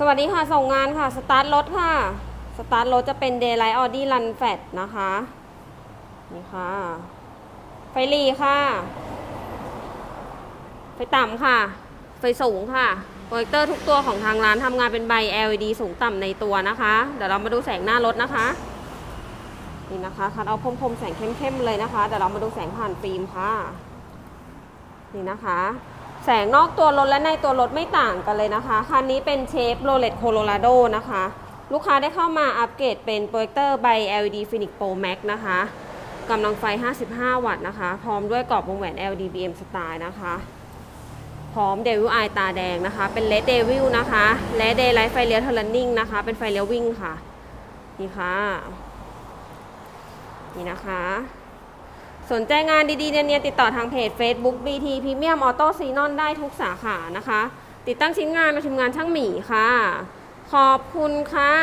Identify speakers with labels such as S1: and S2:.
S1: สวัสดีค่ะ ส่งงานค่ะ สตาร์ทรถค่ะ สตาร์ทรถจะเป็น Daylight Audi Run Fat นะคะ นี่ค่ะ ไฟหลีค่ะ ไฟต่ำค่ะ ไฟสูงค่ะโปรเจคเตอร์ทุกตัวของทางร้านทำงานเป็นใบ LED สูงต่ำในตัวนะคะ เดี๋ยวเรามาดูแสงหน้ารถนะคะ นี่นะคะ คัดเอาคมๆแสงเข้มๆเลยนะคะ เดี๋ยวเรามาดูแสงผ่านฟิล์มค่ะ นี่นะคะ แสงนอกตัวรถและในตัวรถไม่ต่างกันเลยนะคะ คันนี้เป็นเชฟโรเลตโคโลราโดนะคะ ลูกค้าได้เข้ามาอัปเกรดเป็นโปรเจคเตอร์ใบ LED Phoenix Pro Max นะคะกำลังไฟ 55 วัตต์นะคะ พร้อมด้วยกรอบวงแหวน LED BM Style นะคะ พร้อม Devil Eye ตาแดงนะคะ เป็น Red Devil นะคะ และ Daylight ไฟเลี้ยว Turning นะคะ เป็นไฟเลี้ยววิ่งค่ะ นี่ค่ะ นี่นะคะ สนใจงานดีๆเนี่ยติดต่อทางเพจ Facebook BT Premium Auto s e n o n ได้ทุกสาขานะคะ ติดตั้งชิ้นงานมาชิมงานช่างหมีค่ะ ขอบคุณค่ะ